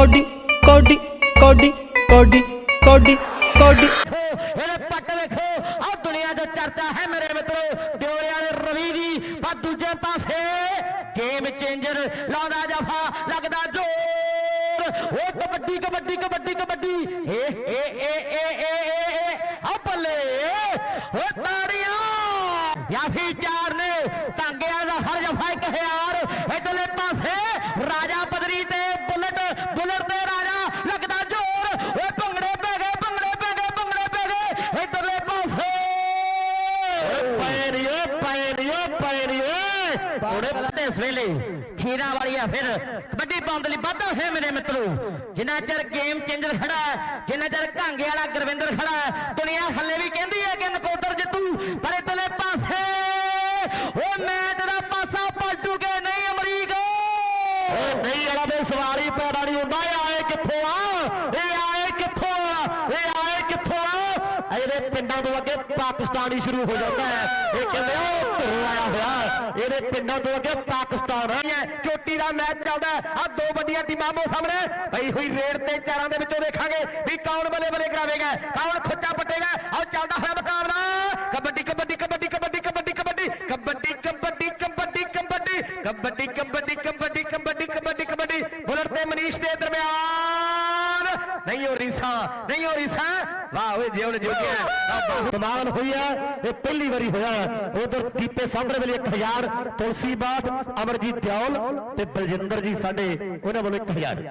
Cody ਕੋਡੀ ਕੋਡੀ ਕੋਡੀ ਕੋਡੀ ਕੋਡੀ। ਇਹਦੇ ਪੱਟ ਵੇਖੋ ਆ ਦੁਨੀਆ 'ਚ ਚਰਚਾ ਹੈ ਮੇਰੇ ਮਿੱਤਰੋ। ਦਿਓਰਿਆਂ ਦੇ ਰਵੀ ਦੀ, ਪਰ ਦੂਜੇ ਪਾਸੇ ਗੇਮ ਚੇਂਜਰ ਲਾਉਂਦਾ ਜਫਾ, ਲੱਗਦਾ ਜ਼ੋਰ। ਉਹ ਕਬੱਡੀ ਕਬੱਡੀ ਕਬੱਡੀ ਕਬੱਡੀ। ਏ ਏ ਏ ਏ ਏ ਆ ਬੱਲੇ। ਉਹ ਤਾੜੀਆਂ। ਜਾਂ ਚਾਰ ਨੇ ਟਾਂਗਿਆਂ ਦਾ ਹਰ ਜਫਾ ਇੱਕ ਪੈਰੀਏ ਥੋੜੇ ਇਸ ਵੇਲੇ। ਖੀਰਾ ਵਾਲੀਆ ਫਿਰ ਕਬੱਡੀ ਪਾਉਣ ਲਈ ਵਾਧਾ ਹੈ ਮੇਰੇ ਮਿੱਤਰੋ। ਜਿੰਨਾ ਚਿਰ ਗੇਮ ਚੇਂਜਰ ਖੜਾ ਜਿੰਨਾ ਚਿਰ ਘਾਂਗੇ ਵਾਲਾ ਗੁਰਵਿੰਦਰ ਖੜਾ ਹੈ, ਦੁਨੀਆ ਹੱਲੇ ਵੀ ਕਹਿੰਦੀ ਹੈ ਕਿ ਨਕੋਦਰ ਜਿੱਤੂ ਪਰ ਇਧਰਲੇ ਪਾਸੇ ਉਹ ਮੈਚ ਦਾ ਪਾਸਾ ਪਲਟੂਗੇ ਨਹੀਂ ਅਮਰੀਕ। ਓ ਨਹੀਂ ਵਾਲਾ ਦੇ ਸਵਾਲ ਹੀ ਪੈਦਾ ਨਹੀਂ ਹੁੰਦਾ ਆਏ ਕਿੱਥੋਂ ਆ ਇਹ ਆਏ ਕਿੱਥੋਂ ਆ ਇਹ ਆਏ ਕਿੱਥੋਂ ਆ ਇਹਦੇ ਪਿੰਡਾਂ ਤੋਂ ਅੱਗੇ ਪਾਕਿਸਤਾਨ ਹੀ ਸ਼ੁਰੂ ਹੋ ਜਾਂਦਾ ਹੈ ਇਹ ਕਹਿੰਦੇ ਉਹ ਘਰੋਂ ਆਇਆ ਹੋਇਆ ਇਹਦੇ ਪਿੰਡਾਂ ਤੋਂ ਅੱਗੇ ਪਾਕਿਸਤਾਨ ਹੈ ਚੋਟੀ ਦਾ ਮੈਚ ਚੱਲਦਾ ਆ ਦੋ ਵੱਡੀਆਂ ਟੀਮਾਂ ਮੋ ਸਾਹਮਣੇ ਪਈ ਹੋਈ ਰੇਡ ਤੇ ਚਾਰਾਂ ਦੇ ਵਿੱਚੋਂ ਦੇਖਾਂਗੇ ਵੀ ਕੌਣ ਬੱਲੇ ਬੱਲੇ ਕਰਾਵੇਗਾ ਕੌਣ ਖੁੱਚਾ ਪੱਟੇਗਾ ਆਹ ਚੱਲਦਾ ਹੋਇਆ ਮੁਕਾਬਲਾ ਕਬੱਡੀ ਕਬੱਡੀ ਕਬੱਡੀ ਕਬੱਡੀ ਕਬੱਡੀ ਕਬੱਡੀ ਕਬੱਡੀ ਕਬੱਡੀ ਕਬੱਡੀ ਕਬੱਡੀ ਕਬੱਡੀ ਕਬੱਡੀ ਕਬੱਡੀ ਕਬੱਡੀ ਕਬੱਡੀ ਕਬੱਡੀ ਬੁਲਟ ਤੇ ਮਨੀਸ਼ ਦੇ ਦਰਮਿਆਨ ਨਹੀਂ ਹੋ ਰੀਸਾ ਨਹੀਂ ਹੋ ਰੀਸਾ ਵਾਹ ਓਏ ਜਿਉਣ ਜੋਗਿਆ। ਕਮਾਲ ਹੋਈ ਹੈ ਇਹ ਪਹਿਲੀ ਵਾਰੀ ਹੋਇਆ। ਉਧਰ ਦੀਪੇ ਸਾਹਮਣੇ ਵੇਲੇ 1000 ਤੁਲਸੀ ਬਾਤ ਅਮਰਜੀਤ ਦਿਓਲ ਤੇ ਬਲਜਿੰਦਰ ਜੀ ਸਾਡੇ ਉਹਨਾਂ ਵੱਲੋਂ 1000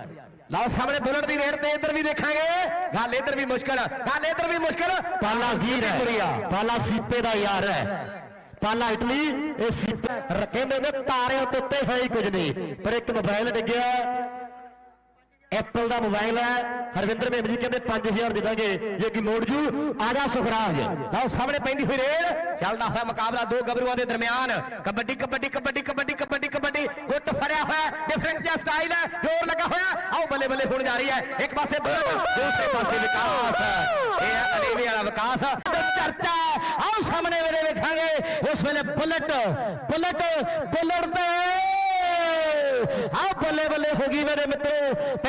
ਲਓ ਸਾਹਮਣੇ ਬੁਲਟ ਦੀ ਰੇਡ ਤੇ ਇੱਧਰ ਵੀ ਦੇਖਾਂਗੇ। ਗੱਲ ਇੱਧਰ ਵੀ ਮੁਸ਼ਕਲ ਗੱਲ ਇੱਧਰ ਵੀ ਮੁਸ਼ਕਲ। ਪਾਲਾ ਵੀਰ ਹੈ। ਪਾਲਾ ਸੀਪੇ ਦਾ ਯਾਰ ਹੈ। ਪਾਲਾ ਇਟਲੀ ਇਹ ਸੀਪੇ ਰੱਖੇ ਨੇ ਤਾਰਿਆਂ ਤੋਂ ਉੱਤੇ ਹੈ ਹੀ ਕੁਝ ਨਹੀਂ। ਪਰ ਇੱਕ ਮੋਬਾਈਲ ਡਿੱਗਿਆ। ਐਪਲ ਦਾ ਮੋਬਾਈਲ ਹੈ। ਹਰਵਿੰਦਰ ਮੇਮ ਜੀ ਕਹਿੰਦੇ 5000 ਦੇ ਦਾਂਗੇ ਜੇ ਕੀ ਮੋੜ ਜੂ, ਆ ਸੁਖਰਾਜ। ਲਓ, ਸਾਹਮਣੇ ਪੈਂਦੀ ਹੋਈ ਰੇਡ ਚੱਲਦਾ ਹੋਇਆ ਮੁਕਾਬਲਾ ਦੋ ਗੱਭਰੂਆਂ ਦੇ ਦਰਮਿਆਨ। ਕਬੱਡੀ ਕਬੱਡੀ ਕਬੱਡੀ ਕਬੱਡੀ ਕਬੱਡੀ ਕਬੱਡੀ। ਗੁੱਟ ਫੜਿਆ ਹੋਇਆ ਡਿਫਰੈਂਟ ਜਿਹਾ ਸਟਾਈਲ ਹੈ। ਜੋਰ ਲੱਗਾ ਹੋਇਆ। ਆਓ, ਬੱਲੇ ਬੱਲੇ ਹੋਣ ਜਾ ਰਹੀ ਹੈ। ਇੱਕ ਪਾਸੇ ਬੁਲਟ ਦੂਸਰੇ ਪਾਸੇ ਵਿਕਾਸ। ਇਹ ਹੈ ਅਲੇਵੇ ਵਾਲਾ ਵਿਕਾਸ। ਤੇ ਚਰਚਾ ਆਓ, ਸਾਹਮਣੇ ਵੇਲੇ ਵੇਖਾਂਗੇ। ਉਸ ਵੇਲੇ ਬੁਲਟ ਬੁਲਟ ਬੁਲਟ ਤੇ ਆਓ, ਬੱਲੇ ਬੱਲੇ ਹੋ ਗਈ ਮੇਰੇ ਮਿੱਤਰੋ।